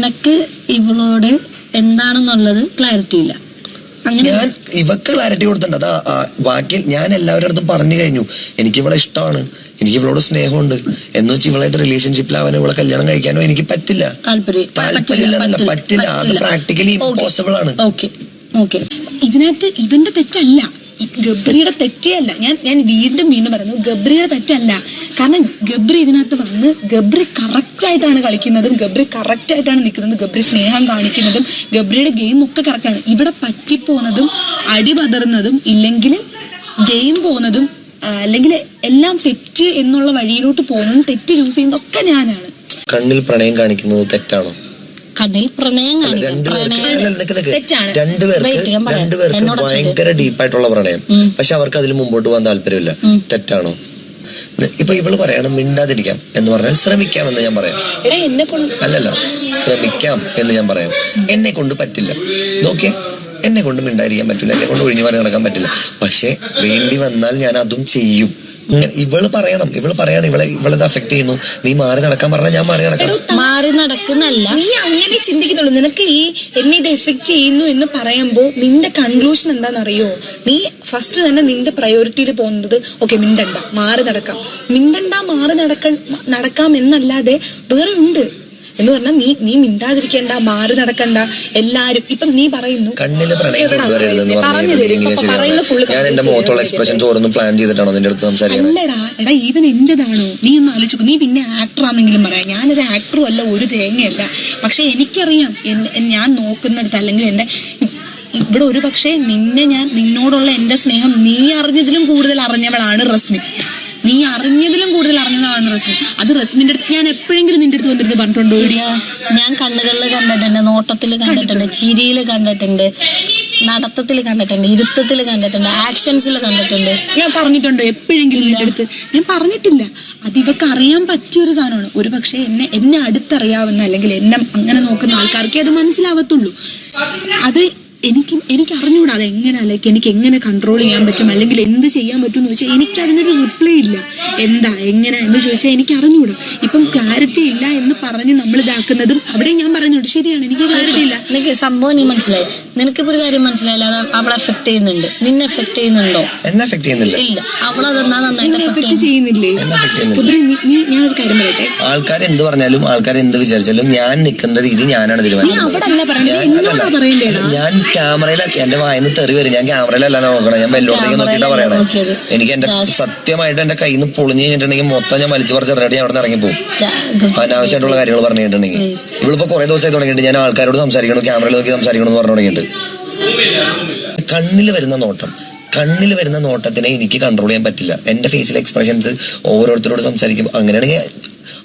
നിനക്ക് ഇവളോട് എന്താണെന്നുള്ളത് ക്ലാരിറ്റി ഇല്ല. ഞാൻ ഇവക്ക് ക്ലാരിറ്റി കൊടുത്തിട്ടുണ്ട്. അതാ ആ, ബാക്കി ഞാൻ എല്ലാവരുടെ അടുത്തും പറഞ്ഞു കഴിഞ്ഞു. എനിക്ക് ഇവളെ ഇഷ്ടമാണ്. എനിക്ക് ഇവളോട് സ്നേഹമുണ്ട്. എന്ന് വെച്ച് ഇവളായിട്ട് റിലേഷൻഷിപ്പിലാവാനോ ഇവളെ കല്യാണം കഴിക്കാനോ എനിക്ക് പറ്റില്ല. താല്പര്യം. പറ്റില്ല. അത് practically impossible ആണ്. ഓക്കെ ഓക്കെ ഇതിനകത്ത് ഇവന്റെ തെറ്റല്ല. ഗബ്രിയുടെ തെറ്റേ അല്ല ഞാൻ ഞാൻ വീണ്ടും വീണ്ടും പറയുന്നു ഗബ്രിയുടെ തെറ്റല്ല. കാരണം ഗബ്രി ഇതിനകത്ത് വന്ന് ഗബ്രി കറക്റ്റ് ആയിട്ടാണ് കളിക്കുന്നതും ഗബ്രി കറക്റ്റ് ആയിട്ടാണ് നിൽക്കുന്നതും ഗബ്രി സ്നേഹം കാണിക്കുന്നതും ഗബ്രിയുടെ ഗെയിം ഒക്കെ കറക്റ്റാണ് ഇവിടെ പറ്റിപ്പോകുന്നതും അടിപതറുന്നതും ഇല്ലെങ്കിൽ ഗെയിം പോകുന്നതും അല്ലെങ്കിൽ എല്ലാം തെറ്റ് എന്നുള്ള വഴിയിലോട്ട് പോകുന്നതും തെറ്റ് ചൂസ് ചെയ്യുന്നതൊക്കെ ഞാനാണ്. കണ്ണിൽ പ്രണയം കാണിക്കുന്നത് തെറ്റാണോ? കണ്ണിൽ പ്രണയം രണ്ടുപേർക്ക് രണ്ടുപേർക്ക് ഭയങ്കര ഡീപ്പായിട്ടുള്ള പ്രണയം. പക്ഷെ അവർക്ക് അതിൽ മുമ്പോട്ട് പോകാൻ താല്പര്യമില്ല. തെറ്റാണോ? ഇപ്പൊ ഇവൾ പറയണം മിണ്ടാതിരിക്കാം എന്ന് പറഞ്ഞാൽ ശ്രമിക്കാം എന്ന് ഞാൻ പറയാം. അല്ലല്ല ശ്രമിക്കാം എന്ന് ഞാൻ പറയാം. എന്നെ കൊണ്ട് പറ്റില്ല. നോക്കിയേ എന്നെ കൊണ്ട് മിണ്ടായിരിക്കാൻ പറ്റില്ല. എന്നെ കൊണ്ട് ഒഴിഞ്ഞു മാറി നടക്കാൻ പറ്റില്ല. പക്ഷെ വേണ്ടി വന്നാൽ ഞാൻ അതും ചെയ്യും. ഇവൾ പറയണം. ഇവൾ പറയണം ഇവളെ ഇവളത് അഫക്ട് ചെയ്യുന്നു. നീ മാറി നടക്കാൻ പറഞ്ഞാൽ ഞാൻ മാറി നടക്കാം മാറി നടക്കുന്നല്ല. നീ അങ്ങനെ ചിന്തിക്കുന്നുള്ളൂ. നിനക്ക് ഈ എന്നെ ഇത് എഫക്ട് ചെയ്യുന്നു എന്ന് പറയുമ്പോൾ നിന്റെ കൺക്ലൂഷൻ എന്താണെന്നറിയോ? നീ ഫസ്റ്റ് തന്നെ നിന്റെ പ്രയോറിറ്റിയിൽ പോകുന്നത് ഓക്കെ മിണ്ടണ്ട മാറി നടക്കാം. മിണ്ടണ്ട മാറി നടക്ക നടക്കാം എന്നല്ലാതെ വേറെ ഉണ്ട്. എന്ന് പറഞ്ഞാൽ നീ നീ മിണ്ടാതിരിക്കണ്ട മാറി നടക്കണ്ട എല്ലാരും ഇപ്പം നീ പറയുന്നു. അല്ലടാ എടാ ഈവൻ എന്റേതാണോ? നീ ഒന്ന് ആലോചിച്ചു നീ പിന്നെ ആക്ടർ ആണെങ്കിലും പറയാം. ഞാനൊരു ആക്ടറും അല്ല ഒരു തേങ്ങയല്ല. പക്ഷെ എനിക്കറിയാം ഞാൻ നോക്കുന്നിടത്ത് അല്ലെങ്കിൽ എന്റെ ഇവിടെ ഒരു പക്ഷേ നിന്നെ ഞാൻ നിന്നോടുള്ള എന്റെ സ്നേഹം നീ അറിഞ്ഞതിലും കൂടുതൽ അറിഞ്ഞവളാണ് റസ്മിൻ. നീ അറിഞ്ഞതിലും കൂടുതൽ അറിഞ്ഞതാണ് റസ്മി അത് റസ്മിന്റെ അടുത്ത് ഞാൻ എപ്പോഴെങ്കിലും നിന്റെ അടുത്ത് വന്നിരുന്ന് പറഞ്ഞിട്ടുണ്ടോ? ഇല്ല. ഞാൻ കണ്ണുകളിൽ കണ്ടിട്ടുണ്ട് നോട്ടത്തിൽ കണ്ടിട്ടുണ്ട് ചിരിയിൽ കണ്ടിട്ടുണ്ട് നടത്തത്തിൽ കണ്ടിട്ടുണ്ട് ഇരുത്തത്തിൽ കണ്ടിട്ടുണ്ട് ആക്ഷൻസിൽ കണ്ടിട്ടുണ്ട്. ഞാൻ പറഞ്ഞിട്ടുണ്ടോ എപ്പോഴെങ്കിലും നിന്റെ അടുത്ത്? ഞാൻ പറഞ്ഞിട്ടില്ല. അത് ഇവക്ക് അറിയാൻ പറ്റിയ ഒരു സാധനമാണ്. ഒരു പക്ഷേ എന്നെ എന്നെ അടുത്തറിയാവുന്ന അല്ലെങ്കിൽ എന്നെ അങ്ങനെ നോക്കുന്ന ആൾക്കാർക്കേ അത് മനസ്സിലാവത്തുള്ളൂ. അത് എനിക്ക് എനിക്ക് അറിഞ്ഞൂടാ അത് എങ്ങനെ ലൈക്ക് എനിക്ക് എങ്ങനെ കൺട്രോൾ ചെയ്യാൻ പറ്റും അല്ലെങ്കിൽ എന്ത് ചെയ്യാൻ പറ്റും എന്ന് ചോദിച്ചാൽ എനിക്ക് അതിനൊരു റിപ്ലൈ ഇല്ല. എന്താ എങ്ങനെ എന്ന് ചോദിച്ചാൽ എനിക്ക് അറിഞ്ഞൂടാ ഇപ്പം ക്ലാരിറ്റി ഇല്ല എന്ന് പറഞ്ഞ് നമ്മൾ ഇതാക്കുന്നതും അവിടെ ഞാൻ പറഞ്ഞോട്ട് ശരിയാണ് എനിക്ക് ക്ലാരിറ്റി ഇല്ല. നിനക്ക് സംഭവം നീ മനസ്സിലായി. നിനക്കിപ്പോ ഒരു കാര്യം മനസ്സിലായില്ല. അത് അവളെ എഫക്ട് ചെയ്യുന്നുണ്ട്. നിന്നെ എഫക്ട് ചെയ്യുന്നുണ്ടോ? എന്നെ ചെയ്യുന്നില്ല. ഇല്ല. അവളതെന്നാ നന്നായിട്ട് എഫക്ട് ചെയ്യുന്നില്ലേ? നീ- ഞാനൊരു കാര്യം പറയട്ടെ. ആൾക്കാർ എന്ത് പറഞ്ഞാലും ആൾക്കാർ എന്ത് വിചാരിച്ചാലും ഞാൻ നിൽക്കുന്ന രീതി ഞാനാണ് തീരുമാനം ഞാൻ- ക്യാമറയിൽ എന്റെ വായന്ന് തെറി വരും. ഞാൻ ക്യാമറയിലല്ല നോക്കണം. ഞാൻ വെല്ലോട്ടേക്ക് നോക്കിയിട്ടാ ക്യാമറയിലല്ല പറയണേ. എനിക്ക് എന്റെ സത്യമായിട്ട് എന്റെ കയ്യിൽ നിന്ന് പൊളിഞ്ഞു കഴിഞ്ഞിട്ടുണ്ടെങ്കിൽ മൊത്തം ഞാൻ വലിച്ചു പറിച്ച് റെഡി അവിടെ നിന്ന് ഇറങ്ങിപ്പോകും അനാവശ്യമായിട്ടുള്ള കാര്യങ്ങൾ പറഞ്ഞു കഴിഞ്ഞിട്ടുണ്ടെങ്കിൽ. ഇവളിപ്പോ കുറെ ദിവസമായി തുടങ്ങിയിട്ട് ഞാൻ ആൾക്കാരോട് സംസാരിക്കണം ക്യാമറയിൽ നോക്കി സംസാരിക്കണം എന്ന് പറഞ്ഞു തുടങ്ങിയിട്ട്. കണ്ണിൽ വരുന്ന നോട്ടം. കണ്ണിൽ വരുന്ന നോട്ടത്തിനെ എനിക്ക് കൺട്രോൾ ചെയ്യാൻ പറ്റില്ല. എന്റെ ഫേസിലെ എക്സ്പ്രഷൻസ് ഓരോരുത്തരോട് സംസാരിക്കും അങ്ങനെയാണെങ്കിൽ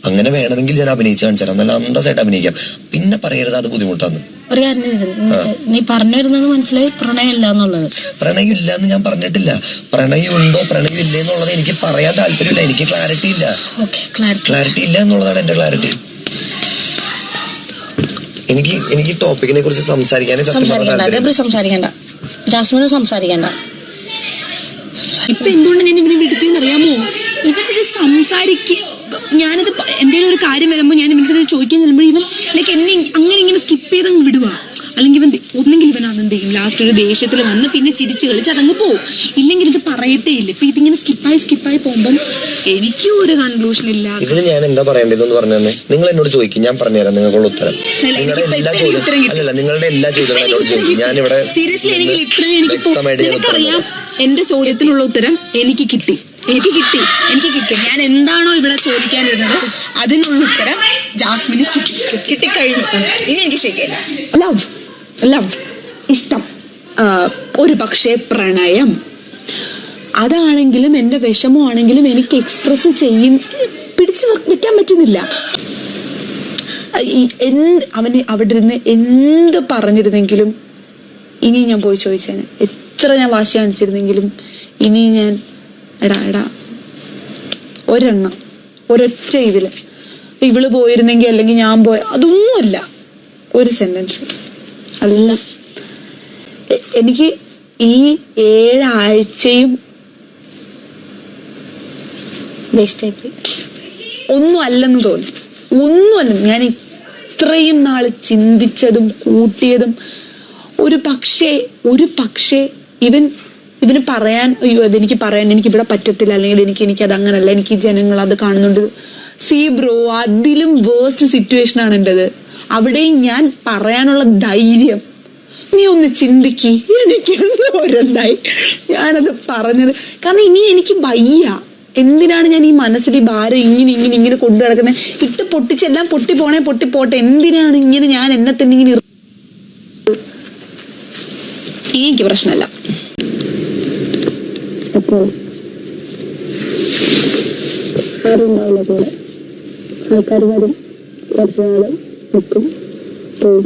അങ്ങനെ വേണമെങ്കിൽ ഞാൻ അഭിനയിച്ച് കാണിച്ചു തരാം നല്ല അന്തസ്സായിട്ട് അഭിനയിക്കാം. പിന്നെ പറയരുത് അത് ബുദ്ധിമുട്ടാന്ന്. ഒരു കാര്യം നീ പറഞ്ഞു വരുന്നത് മനസ്സിലായി പ്രണയമില്ല എന്നുള്ളത് പ്രണയം ഇല്ല എന്ന് ഞാൻ പറഞ്ഞിട്ടില്ല. പ്രണയം ഉണ്ടോ പ്രണയം ഇല്ലേ എന്നുള്ളത് എനിക്ക് പറയാൻ താല്പര്യമില്ല. എനിക്ക് ക്ലാരിറ്റി ഇല്ല. ഓക്കെ ക്ലാരിറ്റി ഇല്ല എന്നുള്ളതാണ് എന്റെ ക്ലാരിറ്റി എനിക്ക് എനിക്ക് ടോപ്പിക്കിനെ കുറിച്ച് സംസാരിക്കാനേ സംസാരിക്കണ്ട സംസാരിക്കണ്ട. ജാസ്മിന് സംസാരിക്കണ്ട. ഇപ്പൊ എന്തുകൊണ്ട് ഞാൻ ഇവനെ വിടുത്തിന്ന് അറിയാമോ? ഇവനിത് സംസാരിക്കുക ഞാനത് എന്തെങ്കിലും ഒരു കാര്യം വരുമ്പോൾ ഞാൻ ഇവന്റെ അടുത്ത് ചോദിക്കാൻ ചെല്ലുമ്പോൾ ഇവൻ ലൈക്ക് എന്നെ അങ്ങനെ ഇങ്ങനെ സ്കിപ്പ് ചെയ്ത് അങ്ങ് വിടുക അല്ലെങ്കിൽ ഇവൻ ഒന്നെങ്കിൽ ഇവൻ അതെന്ത് ചെയ്യും? ലാസ്റ്റ് ഒരു ദേഷ്യത്തിൽ വന്ന് പിന്നെ ചിരിച്ച് കളിച്ച് അതങ്ങ് പോവും. ഇല്ലെങ്കിൽ ഇത് പറയത്തേ ഇല്ല. ഇപ്പൊ ഇതിങ്ങനെ സ്കിപ്പായി സ്കിപ്പായി പോകുമ്പം എനിക്കും ഒരു കൺക്ലൂഷൻ ഇല്ല. ഇതിന് ഞാൻ എന്താ പറയേണ്ടതെന്ന് പറഞ്ഞു തന്നെ? നിങ്ങൾ എന്നോട് ചോദിക്കും. ഞാൻ പറഞ്ഞുതരാം നിങ്ങൾക്കുള്ള ഉത്തരം. നിങ്ങളുടെ എല്ലാ ചോദ്യം അല്ലല്ല നിങ്ങളുടെ എല്ലാ ചോദ്യങ്ങളും എന്നോട് ചോദിക്കും. ഞാൻ ഇവിടെ സീരിയസ്ലി എനിക്ക് ലിറ്ററലി എനിക്ക് അറിയാം തരാം. എന്റെ ചോദ്യത്തിനുള്ള ഉത്തരം എനിക്ക് കിട്ടി. എനിക്ക് കിട്ടി എനിക്ക് കിട്ടി. ഞാൻ എന്താണോ ഇവിടെ ചോദിക്കാനിരുന്നത് അതിനുള്ള ഉത്തരം ജാസ്മിന് കിട്ടി. കിട്ടിക്കഴിഞ്ഞു. ഇനി എനിക്ക് ശരിയല്ല ലവ് ലവ് ഇഷ്ടം. ഒരു പക്ഷേ പ്രണയം. അതാണെങ്കിലും എന്റെ വിഷമമാണെങ്കിലും എനിക്ക് എക്സ്പ്രസ് ചെയ്യും. പിടിച്ചു വെക്കാൻ പറ്റുന്നില്ല. എന്ത് അവന് അവിടെ ഇരുന്ന് എന്ത് പറഞ്ഞിരുന്നെങ്കിലും ഇനി ഞാൻ പോയി ചോദിച്ചേനെ. എത്ര ഞാൻ വാശി കാണിച്ചിരുന്നെങ്കിലും ഇനി ഞാൻ എടാ എടാ. ഒരെണ്ണം ഒരൊറ്റ ഇതിൽ ഇവൾ പോയിരുന്നെങ്കിൽ അല്ലെങ്കിൽ ഞാൻ പോയ അതൊന്നുമല്ല. ഒരു സെന്റൻസ് അല്ല. എനിക്ക് ഈ ഏഴാഴ്ചയും വേസ്റ്റ് ആയിപ്പോയി ഒന്നും അല്ലെന്ന് തോന്നി. ഒന്നും അല്ലെന്ന് ഞാൻ ഇത്രയും നാൾ ചിന്തിച്ചതും കൂട്ടിയതും ഒരു പക്ഷേ ഒരു പക്ഷേ ഇവൻ ഇവന് പറയാൻ അയ്യോ അതെനിക്ക് പറയാൻ എനിക്ക് ഇവിടെ പറ്റത്തില്ല അല്ലെങ്കിൽ എനിക്ക് എനിക്ക് അത് അങ്ങനല്ല എനിക്ക് ജനങ്ങൾ അത് കാണുന്നുണ്ട്. സി ബ്രോ അതിലും വേസ്റ്റ് സിറ്റുവേഷൻ ആണ് എന്റെത് അവിടെയും ഞാൻ പറയാനുള്ള ധൈര്യം. നീ ഒന്ന് ചിന്തിക്ക്. എനിക്ക് എന്തോരെന്തായി ഞാനത് പറഞ്ഞത്. കാരണം ഇനി എനിക്ക് വയ്യ. എന്തിനാണ് ഞാൻ ഈ മനസ്സിൽ ഈ ഭാരം ഇങ്ങനെ ഇങ്ങനെ ഇങ്ങനെ കൊണ്ടു നടക്കുന്നത്? ഇട്ട് പൊട്ടിച്ചെല്ലാം പൊട്ടി പോണേ പൊട്ടി പോട്ടെ. എന്തിനാണ് ഇങ്ങനെ ഞാൻ എന്നെ തന്നെ ഇങ്ങനെ എനിക്ക് പ്രശ്നമല്ല. അപ്പോൾ ആരും ഉണ്ടാവില്ല കൂടെ ആൾക്കാർ വരും. കുറച്ച് നാൾ നിൽക്കും പോവും.